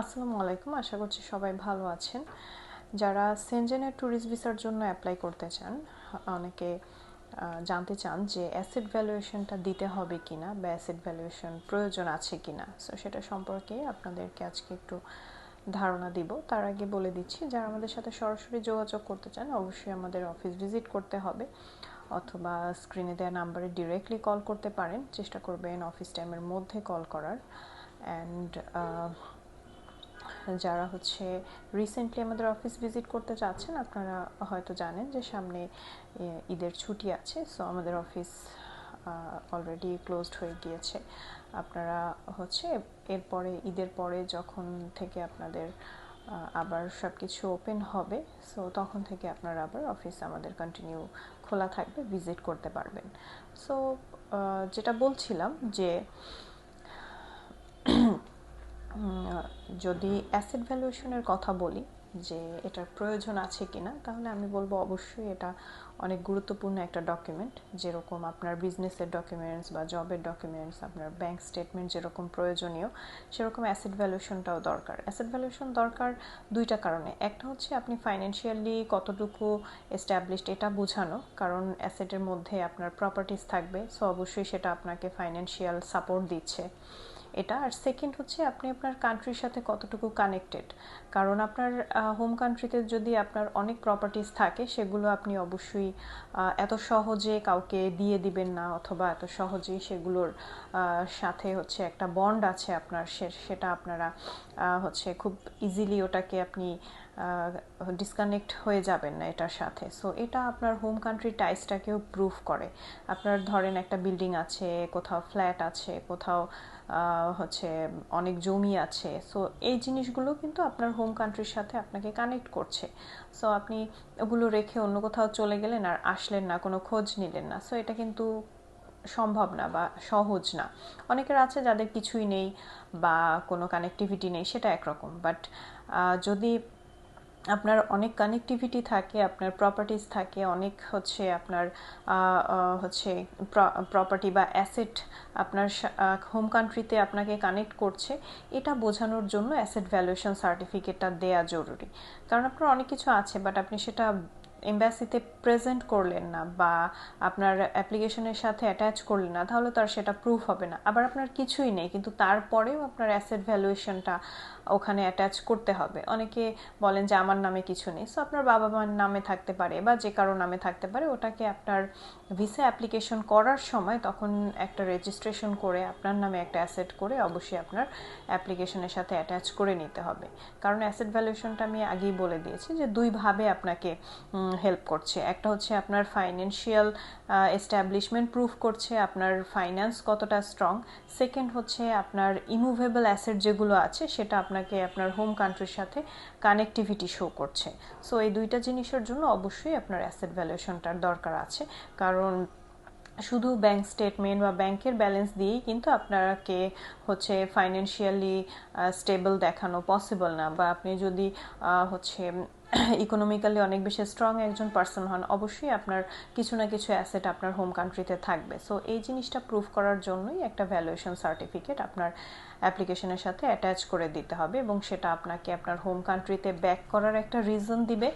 আসসালামু আলাইকুম। আশা করছি সবাই ভালো আছেন। যারা সেনজেনের ট্যুরিস্ট ভিসার জন্য অ্যাপ্লাই করতে চান, অনেকে জানতে চান যে অ্যাসেট ভ্যালুয়েশনটা দিতে হবে কি না বা অ্যাসেট ভ্যালুয়েশন প্রয়োজন আছে কি না সো সেটা সম্পর্কে আপনাদেরকে আজকে একটু ধারণা দিব। তার আগে বলে দিচ্ছি, যারা আমাদের সাথে সরাসরি যোগাযোগ করতে চান, অবশ্যই আমাদের অফিস ভিজিট করতে হবে। অথবা স্ক্রিনে দেওয়া নাম্বারে ডিরেক্টলি কল করতে পারেন। চেষ্টা করবেন অফিস টাইমের মধ্যে কল করার। অ্যান্ড যারা হচ্ছে রিসেন্টলি আমাদের অফিস ভিজিট করতে চাচ্ছেন আপনারা হয়তো জানেন যে সামনে ঈদের ছুটি আছে সো আমাদের অফিস অলরেডি ক্লোজড হয়ে গিয়েছে। আপনারা হচ্ছে এরপরে, ঈদের পরে যখন থেকে আপনাদের আবার সব কিছু ওপেন হবে সো তখন থেকে আপনারা আবার অফিস আমাদের কন্টিনিউ খোলা থাকবে ভিজিট করতে পারবেন। সো যেটা বলছিলাম যে যদি অ্যাসেট ভ্যালুয়েশনের কথা বলি, যে এটার প্রয়োজন আছে কিনা, তাহলে আমি বলব অবশ্যই এটা অনেক গুরুত্বপূর্ণ একটা ডকুমেন্ট যেরকম আপনার বিজনেসের ডকুমেন্টস বা জবের ডকুমেন্টস আপনার ব্যাংক স্টেটমেন্ট যেরকম প্রয়োজনীয়, সেরকম অ্যাসেট ভ্যালুয়েশনটাও দরকার। অ্যাসেট ভ্যালুয়েশন দরকার দুইটা কারণে। একটা হচ্ছে আপনি ফাইন্যান্সিয়ালি কতটুকু এস্টাবলিশড এটা বোঝানো, কারণ অ্যাসেটের মধ্যে আপনার প্রপার্টিস থাকবে সো অবশ্যই সেটা আপনাকে ফাইন্যান্সিয়াল সাপোর্ট দিচ্ছে। এটা। আর সেকেন্ড হচ্ছে আপনি আপনার কান্ট্রির সাথে কতটুকু কানেক্টেড কারণ আপনার হোম কান্ট্রিতে যদি আপনার অনেক প্রপার্টিস থাকে, সেগুলো আপনি অবশ্যই এত সহজে কাউকে দিয়ে দিবেন না অথবা এত সহজেই সেগুলোর সাথে হচ্ছে একটা বন্ড আছে আপনার সেটা আপনারা হচ্ছে খুব ইজিলি ওটাকে আপনি ডিসকানেক্ট হয়ে যাবেন না এটার সাথে। সো এটা আপনার হোম কান্ট্রি টাইসটাকেও প্রুভ করে। আপনার ধরেন একটা বিল্ডিং আছে, কোথাও ফ্ল্যাট আছে, কোথাও হচ্ছে অনেক জমি আছে। সো এই জিনিসগুলো কিন্তু আপনার হোম কান্ট্রির সাথে আপনাকে কানেক্ট করছে। সো আপনি ওগুলো রেখে অন্য কোথাও চলে গেলেন আর আসলেন না, কোনো খোঁজ নিলেন না। সো এটা কিন্তু সম্ভব না বা সহজ না। অনেকের আছে যাদের কিছুই নেই বা কোনো কানেক্টিভিটি নেই, সেটা একরকম। বাট যদি আপনার অনেক কানেকটিভিটি থাকে, আপনার প্রপার্টিস থাকে, অনেক হচ্ছে আপনার হচ্ছে প্রপার্টি বা অ্যাসেট আপনার হোম কান্ট্রিতে আপনাকে কানেক্ট করছে, এটা বোঝানোর জন্য অ্যাসেট ভ্যালুয়েশন সার্টিফিকেটটা দেয়া জরুরি। কারণ আপনার অনেক কিছু আছে বাট আপনি সেটা এম্বাসিতে প্রেজেন্ট করলেন না বা আপনার অ্যাপ্লিকেশনের সাথে অ্যাটাচ করলেন না, তাহলে তার সেটা প্রুফ হবে না। আবার আপনার কিছুই নেই, কিন্তু তারপরেও আপনার অ্যাসেট ভ্যালুয়েশনটা ওখানে অ্যাটাচ করতে হবে। অনেকে বলেন যে, আমার নামে কিছু নেই। সো আপনার বাবা মার নামে থাকতে পারে বা যে কারও নামে থাকতে পারে। ওটাকে আপনার ভিসা অ্যাপ্লিকেশন করার সময় তখন একটা রেজিস্ট্রেশন করে, আপনার নামে একটা অ্যাসেট করে অবশ্যই আপনার অ্যাপ্লিকেশনের সাথে অ্যাটাচ করে নিতে হবে। কারণ অ্যাসেট ভ্যালুয়েশনটা আমি আগেই বলে দিয়েছি যে দুইভাবে আপনাকে হেল্প করছে। একটা হচ্ছে আপনার ফাইন্যান্সিয়াল এস্টাবলিশমেন্ট প্রুফ করছে আপনার ফাইন্যান্স কতটা স্ট্রং সেকেন্ড হচ্ছে আপনার ইমুভেবল অ্যাসেট যেগুলো আছে, সেটা আপনাকে আপনার হোম কান্ট্রির সাথে কানেকটিভিটি শো করছে। সো এই দুইটা জিনিসের জন্য অবশ্যই আপনার অ্যাসেট ভ্যালুয়েশনটার দরকার আছে। কারণ শুধু ব্যাংক স্টেটমেন্ট বা ব্যাংকের ব্যালেন্স দিয়েই কিন্তু আপনাকে হচ্ছে ফাইন্যান্সিয়ালি স্টেবল দেখানো পসিবল না। বা আপনি যদি হচ্ছে ইকোনমিক্যালি অনেক বেশি স্ট্রং একজন পার্সন হন, অবশ্যই আপনার কিছু না কিছু অ্যাসেট আপনার হোম কান্ট্রিতে থাকবে। সো এই জিনিসটা প্রুফ করার জন্যই একটা ভ্যালুয়েশন সার্টিফিকেট আপনার অ্যাপ্লিকেশনের সাথে অ্যাটাচ করে দিতে হবে এবং সেটা আপনাকে আপনার হোম কান্ট্রিতে ব্যাক করার একটা রিজন দিবে।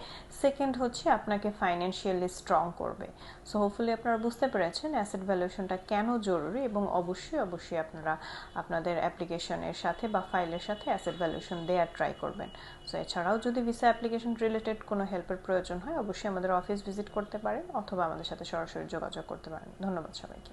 সেকেন্ড হচ্ছে আপনাকে ফাইন্যান্সিয়ালি স্ট্রং করবে। সো হোপফুলি আপনারা বুঝতে পেরেছেন অ্যাসেট ভ্যালুয়েশনটা কেন জরুরি এবং অবশ্যই অবশ্যই আপনারা আপনাদের অ্যাপ্লিকেশনের সাথে বা ফাইলের সাথে অ্যাসেট ভ্যালুয়েশন দেওয়ার ট্রাই করবেন। সো এছাড়াও যদি ভিসা অ্যাপ্লিকেশন রিলেটেড কোনো হেল্পের প্রয়োজন হয়, অবশ্যই আমাদের অফিস ভিজিট করতে পারেন, অথবা আমাদের সাথে সরাসরি যোগাযোগ করতে পারেন। ধন্যবাদ সবাইকে।